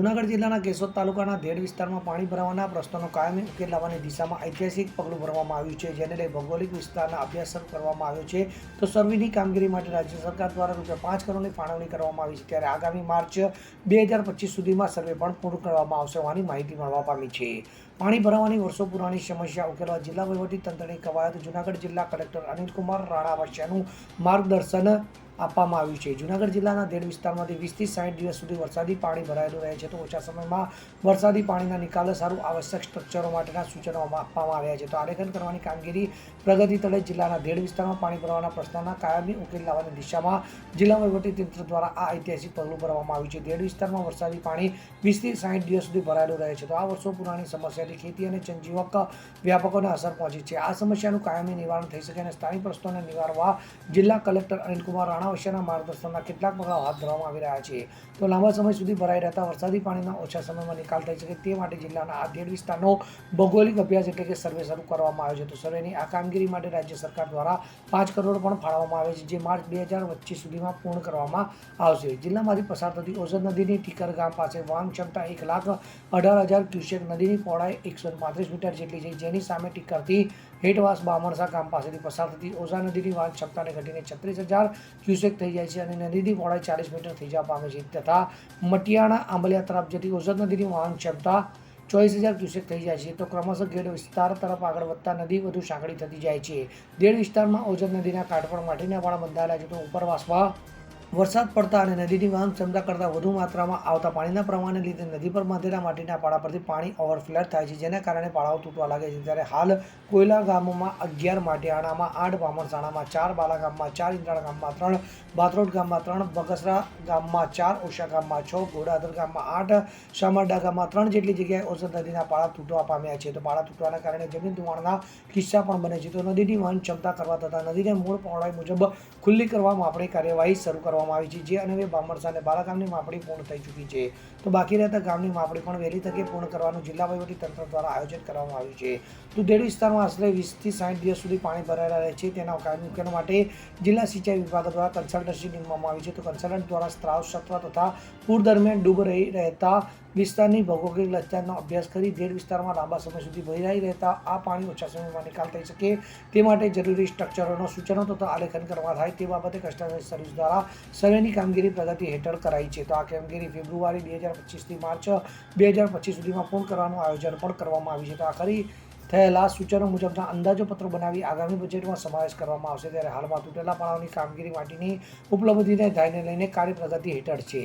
જૂનાગઢ જિલ્લાના કેશોદ તાલુકાના ધેડ વિસ્તારમાં પાણી ભરાવાના પ્રશ્નોનો કાયમી ઉકેલ લાવવાની દિશામાં ઐતિહાસિક પગલું ભરવામાં આવ્યું છે, જેને લઈ ભૌગોલિક વિસ્તારના અભ્યાસ કરવામાં આવ્યો છે. તો સર્વેની કામગીરી માટે રાજ્ય સરકાર દ્વારા રૂપિયા પાંચ કરોડની ફાળવણી કરવામાં આવી છે. ત્યારે આગામી માર્ચ બે હજાર પચીસ સુધીમાં સર્વે પણ પૂર્ણ કરવામાં આવશે હોવાની માહિતી મળવા પામી છે. પાણી ભરાવાની વર્ષો પુરાણી સમસ્યા ઉકેલવા જિલ્લા વહીવટી તંત્રની કવાયત જૂનાગઢ જિલ્લા કલેક્ટર અનિલકુમાર વચ્ચેનું માર્ગદર્શન આપવામાં આવ્યું છે. જૂનાગઢ જિલ્લાના ધેડ વિસ્તારમાંથી વીસથી સાઠ દિવસ સુધી વરસાદી પાણી ભરાયેલું રહે છે. તો ઓછા સમયમાં વરસાદી પાણીના નિકાલ સારું આવશ્યક સ્ટ્રક્ચરો માટેના સૂચનો આપવામાં આવ્યા છે. તો આલેખન કરવાની કામગીરી પ્રગતિ તળે જિલ્લાના ધેડ વિસ્તારમાં પાણી ભરવાના પ્રશ્નના કાયમી ઉકેલ લાવવાની દિશામાં જિલ્લા વહીવટી તંત્ર દ્વારા આ ઐતિહાસિક પગલું ભરવામાં આવ્યું છે. ધેડ વિસ્તારમાં વરસાદી પાણી વીસથી સાઠ દિવસ સુધી ભરાયેલું રહે છે. તો આ વર્ષો પુરાણી સમસ્યાથી ખેતી અને જનજીવક વ્યાપકોને અસર પહોંચી છે. આ સમસ્યાનું કાયમી નિવારણ થઈ શકે અને સ્થાનિક પ્રશ્નોને નિવારવા જિલ્લા કલેક્ટર અનિલકુમાર રાણાવસિયાના માર્ગદર્શનના કેટલાક પગલાં હાથ ધરવામાં આવી રહ્યા છે. તો લાંબા સમય સુધી ભરાઈ રહેતા વરસાદી પાણીના ઓછા સમયમાં નિકાલ થઈ શકે તે માટે જિલ્લાના આ ધેડ વિસ્તારનો ભૌગોલિક અભ્યાસ એટલે કે સર્વે શરૂ કરવામાં આવ્યો છે. તો સર્વેની આ કામગીરી માટે રાજ્ય સરકાર દ્વારા પાંચ કરોડ પણ ફાળવવામાં આવે છે, જે માર્ચ બે હજાર પચીસ સુધીમાં પૂર્ણ કરવામાં આવશે. જિલ્લામાંથી પસાર થતી ઓઝર નદીની ટીકર ગામ પાસે વાહન ક્ષમતા એક લાખ અઢાર હજાર ક્યુસેક નદીની પહોળાઈ એકસો પાંત્રીસ મીટર જેટલી છે. જેની સામે ટીકરથી હેઠવાસ બામણસા ગામ પાસેથી પસાર થતી ઓઝા નદીની વાહન ક્ષમતાને ઘટીને છત્રીસ હજાર ક્યુસેક થઈ જાય છે અને નદીની પહોળાઈ ચાલીસ મીટર થઈ જવા પામે છે. તથા મટિયાણા આંબલિયા તરફ જતી ઓઝત નદીની વહન ક્ષમતા ચોવીસ હજાર ક્યુસેક થઈ જાય છે. તો ક્રમશઃ ગેડ વિસ્તાર તરફ આગળ વધતા નદી વધુ સાંકડી થતી જાય છે. દેડ વિસ્તારમાં ઓઝત નદીના કાંઠ પર માટીના વાળા બંધાયેલા છે. તો ઉપરવાસમાં વરસાદ પડતા અને નદીની વહન ક્ષમતા કરતાં વધુ માત્રામાં આવતા પાણીના પ્રવાહને લીધે નદી પર બાંધેલા માટીના પાળા પરથી પાણી ઓવરફ્લડ થાય છે, જેના કારણે પાળાઓ તૂટવા લાગે છે. ત્યારે હાલ કોયલા ગામમાં અગિયાર માટીયાણામાં આઠ બામણસાણામાં ચાર બાલા ગામમાં ચાર ઇન્દ્રાળ ગામમાં ત્રણ બાથરોડ ગામમાં ત્રણ, બગસરા ગામમાં ચાર, ઓશા ગામમાં છ ઘોડાદર ગામમાં આઠ શામરડા ગામમાં ત્રણ જેટલી જગ્યાએ ઓસર નદીના પાળા તૂટવા પામ્યા છે. તો પાળા તૂટવાના કારણે જમીન ધોવાણના કિસ્સા પણ બને છે. તો નદીની વહન ક્ષમતા કરવા તથા નદીને મૂળ પહોળાઈ મુજબ ખુલ્લી કરવા માપણી કાર્યવાહી શરૂ કરવામાં આવી છે. જે અન્વયે બામણસા અને બાલાગામની માપણી પૂર્ણ થઈ ચૂકી છે. તો બાકી રહેતા ગામની માપણી પણ વહેલી તકે પૂર્ણ કરવાનું જિલ્લા તંત્ર દ્વારા આયોજન કરવામાં આવ્યું છે. દેડ વિસ્તારમાં આશરે વીસથી સાઠ દિવસ સુધી પાણી ભરાયેલા રહે છે. તેના કાયમી ઉકેલ માટે જિલ્લા સિંચાઈ વિભાગ દ્વારા કન્સલ્ટન્સી નીમવામાં આવી છે. તો કન્સલ્ટન્ટ દ્વારા સ્ત્રાવ સત્ર તથા પૂર દરમિયાન ડૂબ રહી રહેતા વિસ્તારની ભૌગોલિક લચરનો અભ્યાસ કરી દેડ વિસ્તારમાં લાંબા સમય સુધી ભરાઈ રહેતા આ પાણી ઓછા સમયમાં નિકાલ થઈ શકે તે માટે જરૂરી સ્ટ્રક્ચરોનો સૂચનો તથા આલેખન કરવા થાય તે બાબતે કસ્ટમર સર્વિસ દ્વારા સર્વેની કામગીરી પ્રગતિ હેઠળ કરાઈ છે. તો આ કામગીરી ફેબ્રુઆરી બે હજાર પચીસથી માર્ચ બે હજાર પચીસ સુધીમાં પૂર્ણ કરવાનું આયોજન પણ કરવામાં આવ્યું છે. તો આખરી થયેલા સૂચનો મુજબના અંદાજોપત્રો બનાવી આગામી બજેટમાં સમાવેશ કરવામાં આવશે. ત્યારે હાલમાં તૂટેલા પાણાઓની કામગીરી માટેની ઉપલબ્ધિને ધ્યાને લઈને કાર્ય પ્રગતિ હેઠળ છે.